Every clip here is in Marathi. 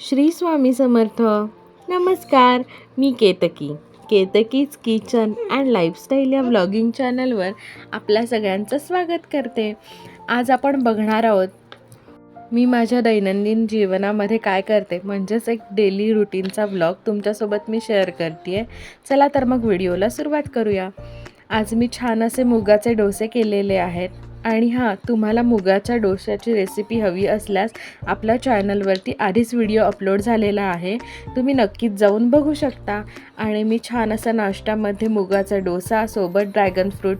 श्री स्वामी समर्थ. नमस्कार मी Ketaki. Ketaki's kitchen and lifestyle या व्लॉगिंग चॅनलवर आपल्या सगळ्यांचं स्वागत करते. आज आपण बघणार आहोत मी माझ्या दैनंदिन जीवनामध्ये काय करते म्हणजेच एक डेली रुटीनचा व्लॉग तुमच्यासोबत मी शेअर करते आहे चला तर मग व्हिडिओला सुरुवात करूया. आज मी छान असे मुगाचे डोसे केलेले आहेत. आणि हां तुम्हाला मुगाच्या डोश्याची रेसिपी हवी असल्यास आपल्या चॅनलवरती आधीच व्हिडिओ अपलोड झालेला आहे. तुम्ही नक्कीच जाऊन बघू शकता. आणि मी छान असा नाश्त्यामध्ये मुगाचा डोसा सोबत ड्रॅगन फ्रूट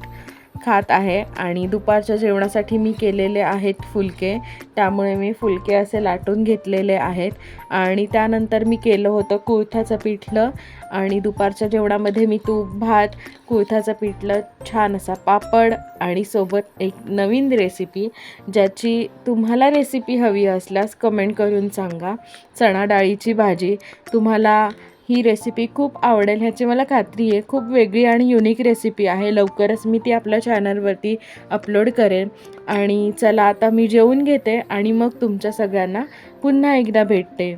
खात आहे आणि दुपारच्या जेवणासाठी मी केलेले आहेत फुलके. त्यामुळे मी फुलके असे लाटून घेतलेले आहेत. आणि त्यानंतर मी केलं होतं कुळथाचं पिठलं. आणि दुपारच्या जेवणामध्ये मी तूप भात कुळथाचं पिठलं छान असा पापड आणि सोबत एक नवीन रेसिपी ज्याची तुम्हाला रेसिपी हवी असल्यास कमेंट करून सांगा. चणा डाळीची भाजी. तुम्हाला ही रेसिपी खूप आवडेल ह्याची मला खात्री आहे. खूप वेगळी आणि युनिक रेसिपी आहे. लवकरच मी ती आपल्या चॅनलवरती अपलोड करेन. आणि चला आता मी जेवून घेते आणि मग तुमच्या सगळ्यांना पुन्हा एकदा भेटते.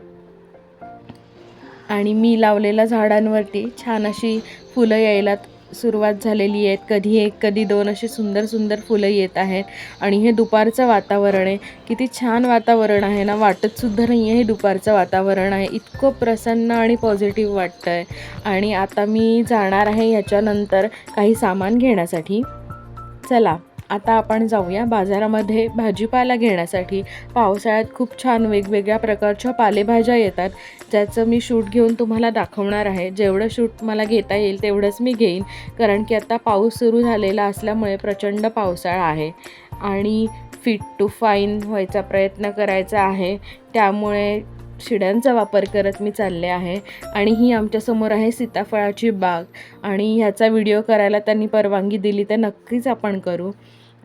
आणि मी लावलेल्या झाडांवरती छान अशी फुलं यायला सुरुवात झालेली आहेत. कधी एक कधी दोन अशी सुंदर सुंदर फुलं येत आहेत. आणि हे दुपारचं वातावरण आहे. किती छान वातावरण आहे ना. वाटतसुद्धा नाही आहे हे दुपारचं वातावरण आहे. इतकं प्रसन्न आणि पॉझिटिव्ह वाटतं आहे आणि आता मी जाणार आहे ह्याच्यानंतर काही सामान घेण्यासाठी. चला. आता आपण जाऊया बाजारामध्ये भाजीपाला घेण्यासाठी. पावसाळ्यात खूप छान वेगवेगळ्या प्रकारच्या पालेभाज्या येतात. ज्याचं मी शूट घेऊन तुम्हाला दाखवणार आहे. जेवढं शूट मला घेता येईल तेवढंच मी घेईन. कारण की आता पाऊस सुरू झालेला असल्यामुळे प्रचंड पावसाळा आहे. आणि फिट टू फाईन व्हायचा प्रयत्न करायचा आहे. त्यामुळे शिड्यांचा वापर करत मी चालले आहे. आणि ही आमच्यासमोर आहे सीताफळाची बाग. आणि ह्याचा व्हिडिओ करायला त्यांनी परवानगी दिली तर नक्कीच आपण करू.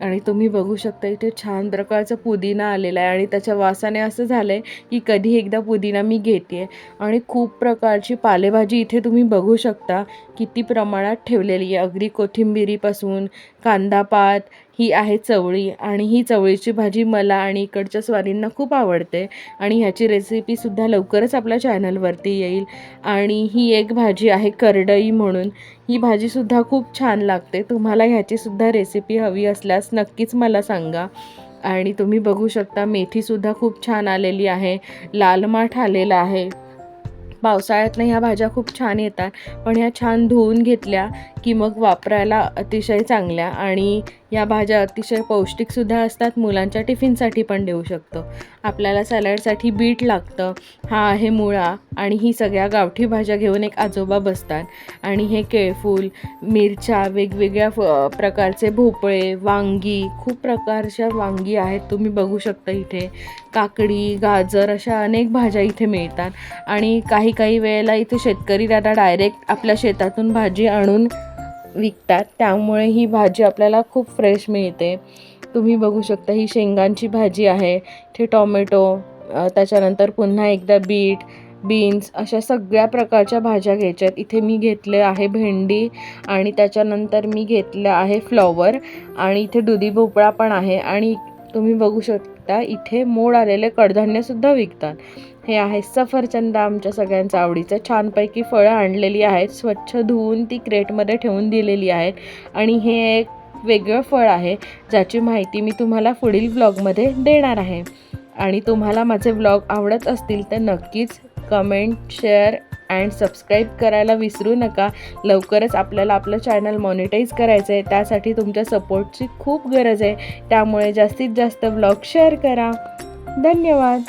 आणि तुम्ही बघू शकता इथे छान प्रकारचा पुदिना आलेला आहे. आणि त्याच्या वासाने असं झालं आहे की कधी एकदा पुदिना मी घेते आणि खूप प्रकारची पालेभाजी इथे तुम्ही बघू शकता. किती प्रमाणात ठेवलेली आहे. अगदी कोथिंबिरीपासून कांदापात ही आहे चवळी आणि ही चवळीची भाजी मला आणि इकडच्या स्वारींना खूप आवडते आणि ह्याची रेसिपीसुद्धा लवकरच आपल्या चॅनलवरती येईल. आणि ही एक भाजी आहे करडई म्हणून. ही भाजीसुद्धा खूप छान लागते. तुम्हाला ह्याचीसुद्धा रेसिपी हवी असल्यास नक्कीच मला सांगा. आणि तुम्ही बघू शकता मेथीसुद्धा खूप छान आलेली आहे. लाल माठ आलेला आहे. पावसाळ्यातनं ह्या भाज्या खूप छान येतात. पण ह्या छान धुवून घेतल्या की मग वापरायला अतिशय चांगल्या आणि या भाज्या अतिशय पौष्टिकसुद्धा असतात मुलांच्या टिफिनसाठी पण देऊ शकतो. आपल्याला सॅलडसाठी बीट लागतं हा आहे मुळा आणि ही सगळ्या गावठी भाज्या घेऊन एक आजोबा बसतात. आणि हे केळफूल मिरच्या वेगवेगळ्या फ प्रकारचे भोपळे वांगी खूप प्रकारच्या वांगी आहेत तुम्ही बघू शकता इथे. काकडी गाजर अशा अनेक भाज्या इथे मिळतात. आणि काही काही वेळेला इथे शेतकरी दादा डायरेक्ट आपल्या शेतातून भाजी आणून विकतात त्यामुळे ही भाजी आपल्याला खूप फ्रेश मिळते. तुम्ही बघू शकता ही शेंगांची भाजी आहे. ते टॉमॅटो त्याच्यानंतर पुन्हा एकदा बीट बीन्स अशा सगळ्या प्रकारच्या भाज्या घ्यायच्या आहेत. इथे मी घेतले आहे भेंडी आणि त्याच्यानंतर मी घेतलं आहे फ्लॉवर आणि इथे दुधी भोपळा पण आहे. आणि तुम्ही बघू शक आता इथे मोड आलेले कडधान्यसुद्धा विकतात. हे आहे सफरचंद आमच्या सगळ्यांचं आवडीचं. छानपैकी फळं आणलेली आहेत. स्वच्छ धुवून ती क्रेटमध्ये ठेवून दिलेली आहेत. आणि हे एक वेगळं फळ आहे ज्याची माहिती मी तुम्हाला पुढील ब्लॉगमध्ये देणार आहे. आणि तुम्हाला माझे व्लॉग आवडत असतील तर नक्कीच कमेंट शेअर अँड सबस्क्राईब करायला विसरू नका. लवकरच आपल्याला आपलं चॅनल मॉनिटाईज करायचं आहे. त्यासाठी तुमच्या सपोर्टची खूप गरज आहे. त्यामुळे जास्तीत जास्त व्लॉग शेअर करा. धन्यवाद.